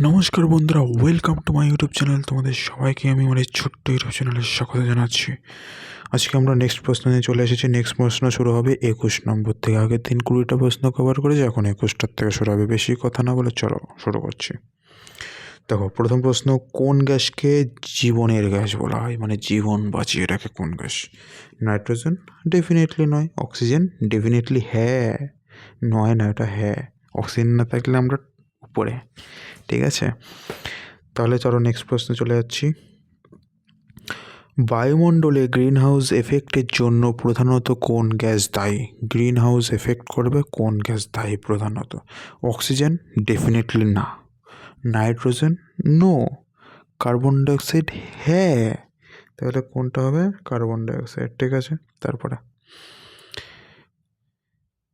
নমস্কার বন্ধুরা welcome to my YouTube channel তোমাদের সবাইকে আমি আমার এই ছোট্ট ইউটিউব চ্যানেলে স্বাগত জানাচ্ছি। আজকে আমরা নেক্সট প্রশ্ন নিয়ে চলে এসেছি। নেক্সট প্রশ্ন শুরু হবে একুশ নম্বর থেকে। আগের দিন কুড়িটা প্রশ্ন কভার করেছি, এখন একুশটার থেকে শুরু হবে। বেশি কথা না বলে চলো, শুরু করছি। দেখো, প্রথম প্রশ্ন, কোন গ্যাসকে জীবনের গ্যাস বলা হয়? মানে জীবন বাঁচিয়ে রাখে কোন গ্যাস? নাইট্রোজেন? ডেফিনেটলি নয়। অক্সিজেন? ডেফিনেটলি হ্যাঁ। নয় না, এটা হ্যাঁ। অক্সিজেন না থাকলে আমরা উপরে। ঠিক আছে? তাহলে চলো নেক্সট প্রশ্ন চলে যাচ্ছি। বায়ুমণ্ডলে গ্রিন হাউস এফেক্টের জন্য প্রধানত কোন গ্যাস দায়ী? গ্রিন হাউস এফেক্ট করবে কোন গ্যাস দায়ী প্রধানত? অক্সিজেন ডেফিনেটলি না। নাইট্রোজেন নো কার্বন ডাইঅক্সাইড হ্যাঁ। তাহলে কোনটা হবে? কার্বন ডাইঅক্সাইড ঠিক আছে? তারপরে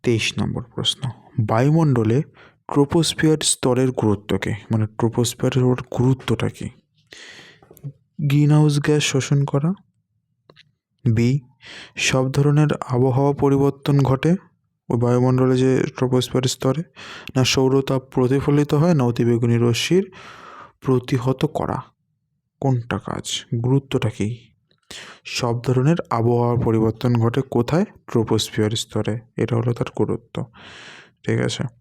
তেইশ নম্বর প্রশ্ন। বায়ুমণ্ডলে ট্রোপোস্ফিয়ার স্তরের গুরুত্বকে মানে ট্রোপোস্ফিয়ারের ওর গুরুত্বটা কী? গ্রিন হাউস গ্যাস শোষণ করা। বি সব ধরনের আবহাওয়া পরিবর্তন ঘটে ওই বায়ুমণ্ডলে যে ট্রোপোস্ফিয়ার স্তরে, না সৌরতাপ প্রতিফলিত হয়, না অতিবেগুনি রশ্মির প্রতিহত করা। কোনটা কাজ? গুরুত্বটা কী? সব ধরনের আবহাওয়ার পরিবর্তন ঘটে কোথায়? ট্রোপোস্ফিয়ার স্তরে। এটা হলো তার গুরুত্ব। ঠিক আছে?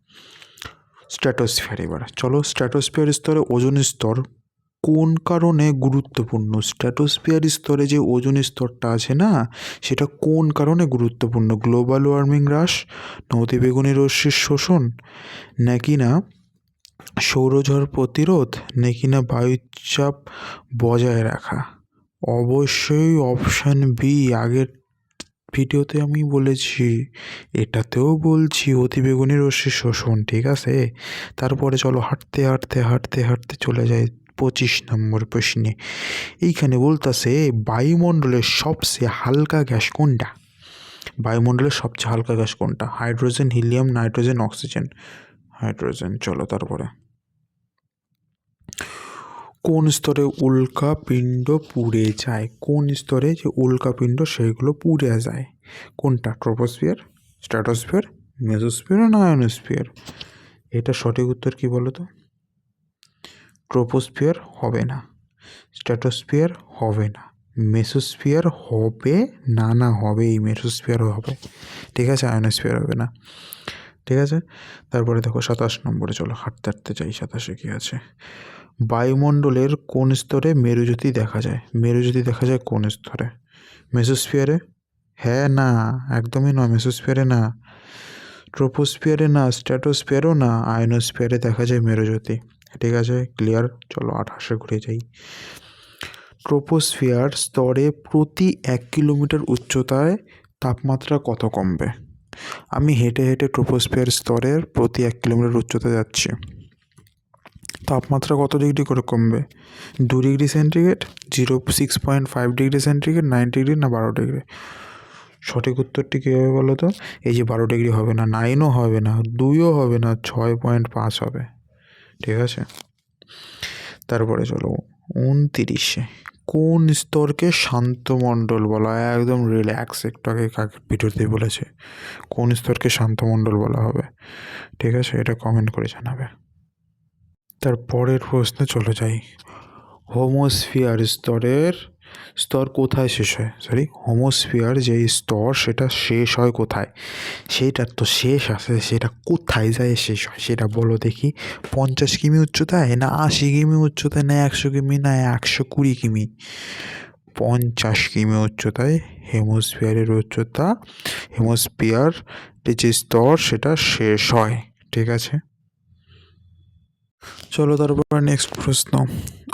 স্ট্র্যাটোস্ফিয়ার এবার। চলো স্ট্র্যাটোস্ফিয়ার স্তরে ওজন স্তর। কোন কারণে গুরুত্বপূর্ণ? স্ট্র্যাটোস্ফিয়ার স্তরে যে ওজন স্তরটা আছে না, সেটা কোন কারণে গুরুত্বপূর্ণ? গ্লোবাল ওয়ার্মিং হ্রাস না অতিবেগুনি রশ্মির শোষণ, নাকি না সৌরঝড় প্রতিরোধ, নাকি না বায়ুচাপ বজায় রাখা? অবশ্যই অপশান বি আগের ভিডিওতে আমি বলেছি, এটাতেও বলছি অতিবেগুনি রশ্মি শোষণ, ঠিক আছে? তারপরে চলো হাঁটতে হাঁটতে হাঁটতে হাঁটতে চলে যায় পঁচিশ নম্বর প্রশ্নে। এইখানে বলতেছে, বায়ুমণ্ডলের সবচেয়ে হালকা গ্যাস কোনটা? বায়ুমণ্ডলের সবচেয়ে হালকা গ্যাস কোনটা? Hydrogen, helium, nitrogen, oxygen. Hydrogen, চলো তারপরে। কোন স্তরে উল্কা পিণ্ড পুড়ে যায়? কোন স্তরে যে উল্কা পিণ্ড, সেগুলো পুড়ে যায়? কোনটা? ট্রোপোস্ফিয়ার, স্ট্র্যাটোস্ফিয়ার মেজোস্ফিয়ার না আয়নোস্ফিয়ার এটা সঠিক উত্তর কি বলো তো ট্রোপোস্ফিয়ার হবে না। স্ট্র্যাটোস্ফিয়ার হবে না। মেসোস্ফিয়ার হবে না না হবে, এই মেসোস্ফিয়ার হবে। ঠিক আছে আয়নোস্ফিয়ার হবে না। ঠিক আছে? তারপরে দেখো সাতাশ নম্বরে চলো, হাঁটতে হাঁটতে যাই, সাতাশে কী আছে? বায়ুমণ্ডলের কোন স্তরে মেরুজ্যোতি দেখা যায়? মেরুজ্যোতি দেখা যায় কোন স্তরে? মেসোস্ফিয়ারে? হ্যাঁ না, একদমই নয়, মেসোস্ফিয়ারে না। ট্রোপোস্ফিয়ারে না, স্ট্র্যাটোস্ফিয়ারও না, আয়নোস্ফিয়ারে দেখা যায় মেরুজ্যোতি। ঠিক আছে, ক্লিয়ার? চলো আঠাশে ঘুরে যাই। ট্রোপোস্ফিয়ার স্তরে প্রতি এক কিলোমিটার উচ্চতায় তাপমাত্রা কত কমবে? আমি হেঁটে হেঁটে ট্রোপোস্ফিয়ার স্তরের প্রতি এক কিলোমিটার উচ্চতা যাচ্ছি। তাপমাত্রা কত ডিগ্রি করে কমবে? দু degree centigrade, zero six point five degree centigrade, nine degree না বারো ডিগ্রি? সঠিক উত্তরটি কী হবে বলো তো? এই যে বারো ডিগ্রি হবে না, নাইনও হবে না, দুইও হবে না, ছয় পয়েন্ট পাঁচ হবে। ঠিক আছে? তারপরে চলো, উনতিরিশে। কোন স্তরকে শান্তমণ্ডল বলা হয়? একদম রিল্যাক্স একটু আগে কাকে ভিডিওতে বলেছে। কোন স্তরকে শান্তমণ্ডল বলা হবে? ঠিক আছে, এটা কমেন্ট করে জানাবে। তার পরের প্রশ্নে চলে যাই। হোমোস্ফিয়ার স্তরের স্তর কোথায় শেষ হয়? সরি হোমোস্ফিয়ার যেই স্তর, সেটা শেষ হয় কোথায়? সেইটার তো শেষ আছে, সেটা কোথায় যায় শেষ হয়? সেটা বলো দেখি। পঞ্চাশ কিমি উচ্চতায়? না, আশি কিমি উচ্চতায়? না, একশো কিমি? না, একশো কুড়ি কিমি? পঞ্চাশ কিমি উচ্চতায় হেমোস্ফিয়ারের উচ্চতা, হেমোস্ফিয়ার যে স্তর, সেটা শেষ হয়। ঠিক আছে? চলো তারপর নেক্সট প্রশ্ন।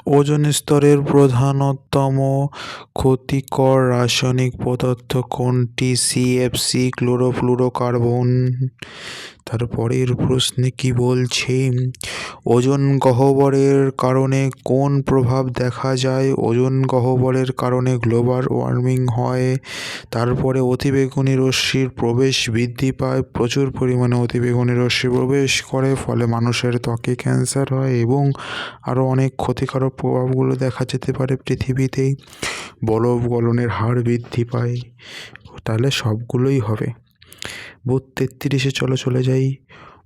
ওজন স্তরের প্রধানতম ক্ষতিকর রাসায়নিক পদার্থ কোনটি? সিএফসি ক্লোরোফ্লুরোকার্বন তারপরের প্রশ্নে কি বলছে? ওজন গহ্বরের কারণে কোন প্রভাব দেখা যায়? ওজন গহ্বরের কারণে গ্লোবাল ওয়ার্মিং হয়। তারপরে অতিবেগুনি রশ্মির প্রবেশ বৃদ্ধি পায়। প্রচুর পরিমাণে অতিবেগুনি রশ্মি প্রবেশ করে, ফলে মানুষের ত্বকে ক্যান্সার হয় এবং আরও অনেক ক্ষতিকারক প্রভাবগুলো দেখা যেতে পারে পৃথিবীতেই। বরফ গলনের হার বৃদ্ধি পায়। তাহলে সবগুলোই হবে। তেত্রিশে চলো, চলে যাই।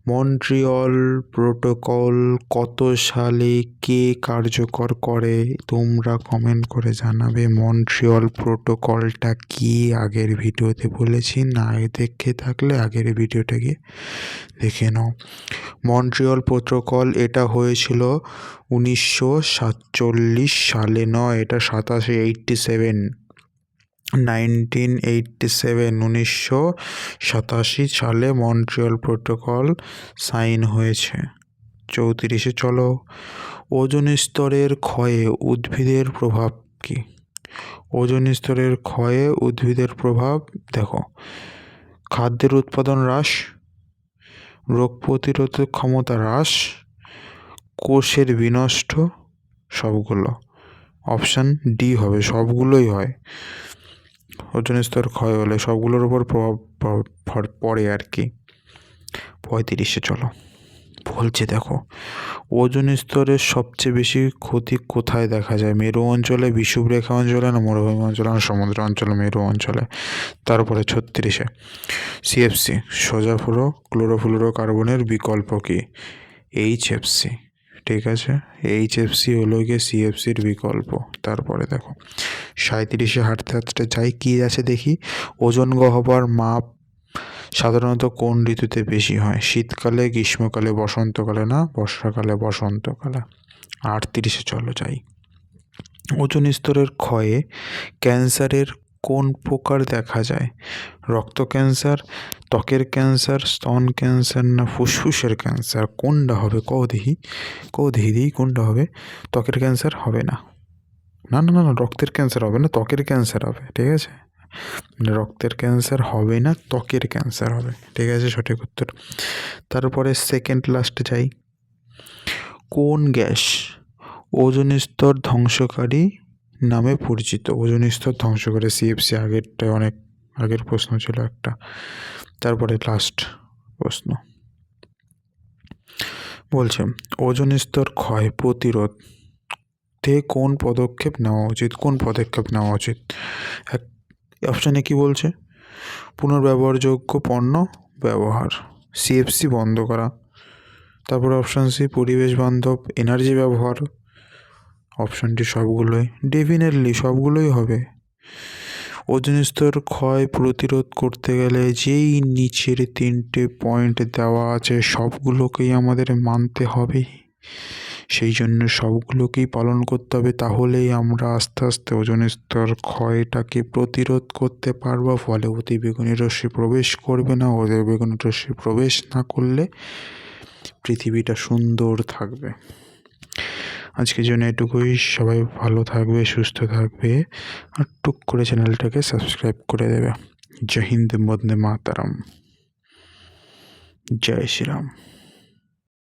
মন্ট্রিয়ল প্রোটোকল কত সালে কে কার্যকর করে? তোমরা কমেন্ট করে জানাবে। মন্ট্রিয়ল প্রোটোকলটা কি? আগের ভিডিওতে বলেছি, না দেখে থাকলে আগের ভিডিওটা গিয়ে দেখে নাও। মন্ট্রিয়ল প্রোটোকল এটা হয়েছিল উনিশশো সাতচল্লিশ সালে, নয়, এটা সাতাশে eighty seven nineteen eighty seven, উনিশশো সাতাশি সালে মন্ট্রিয়াল প্রোটোকল সাইন হয়েছে। চৌত্রিশে চলো, ওজন স্তরের ক্ষয়ে উদ্ভিদের প্রভাব কী? ওজন স্তরের ক্ষয়ে উদ্ভিদের প্রভাব, দেখো, খাদ্যের উৎপাদন হ্রাস, রোগ প্রতিরোধ ক্ষমতা হ্রাস, কোষের বিনষ্ট, সবগুলো। অপশান ডি হবে, সবগুলোই হয়। ওজন স্তর ক্ষয় হলে সবগুলোর উপর প্রভাব পড়ে আর কি। পঁয়ত্রিশে চলো। বলছে দেখো ওজন স্তরের সবচেয়ে বেশি ক্ষতি কোথায় দেখা যায়? মেরু অঞ্চলে, বিষুবরেখা অঞ্চলে না মরুভূমি অঞ্চলে না সমুদ্র অঞ্চলে, মেরু অঞ্চলে? তারপরে ছত্রিশে। সিএফসি সোজা ফ্লোরো ক্লোরোফ্লোরো কার্বনের বিকল্প কি? এইচএফসি ঠিক আছে? এইচএফসি হলো গিয়ে সিএফসির বিকল্প। তারপরে দেখো সাঁত্রিশে হাঁটতে হাঁটতে যাই, কী আছে দেখি? ওজন গহ্বর মাপ সাধারণত কোন ঋতুতে বেশি হয়? শীতকালে, গ্রীষ্মকালে, বসন্তকালে না? বর্ষাকালে, বসন্তকালে। আটত্রিশে চলো যাই। ওজন স্তরের ক্ষয়ে ক্যান্সারের কোন প্রকার দেখা যায়? রক্ত ক্যান্সার, ত্বকের ক্যান্সার, স্তন ক্যান্সার না ফুসফুসের ক্যান্সার? কোনটা হবে? কও দেখি। কও দেখি দিই কোনটা হবে? ত্বকের ক্যান্সার হবে না। না না না না, রক্তের ক্যান্সার হবে না, ত্বকের ক্যান্সার হবে, ঠিক আছে? মানে রক্তের ক্যান্সার হবে না, ত্বকের ক্যান্সার হবে, ঠিক আছে? সঠিক উত্তর। তারপরে সেকেন্ড লাস্টে যাই। কোন গ্যাস ওজন স্তর ধ্বংসকারী নামে পরিচিত। ওজন স্তর ধ্বংস করে সিএফসি আগেরটায় অনেক, আগের প্রশ্ন ছিল একটা। তারপরে লাস্ট প্রশ্ন। বলছে ওজন স্তর ক্ষয় প্রতিরোধ তে কোন পদক্ষেপ নেওয়া উচিত? কোন পদক্ষেপ নেওয়া উচিত? এক অপশানে কি বলছে? পুনর্ব্যবহারযোগ্য পণ্য ব্যবহার সিএফসি বন্ধ করা। তারপরে অপশান সি পরিবেশ বান্ধব এনার্জি ব্যবহার অপশানটি সবগুলোই। ডেফিনেটলি সবগুলোই হবে। ওজন স্তর ক্ষয় প্রতিরোধ করতে গেলে যেই নিচের তিনটে পয়েন্ট দেওয়া আছে, সবগুলোকেই আমাদের মানতে হবে। সেই জন্য সবগুলোকেই পালন করতে হবে, তাহলেই আমরা আস্তে আস্তে ওজন স্তর ক্ষয়টাকে প্রতিরোধ করতে পারব। ফলে অতিবেগুনি রশ্মি প্রবেশ করবে না অতিবেগুনি রশ্মি প্রবেশ না করলে পৃথিবীটা সুন্দর থাকবে। আজকের জন্য এটুকুই। সবাই ভালো থাকবে, সুস্থ থাকবে আর টুক করে চ্যানেলটাকে সাবস্ক্রাইব করে দেবে। জয় হিন্দ, বন্দে মাতারাম। জয় শ্রীরাম।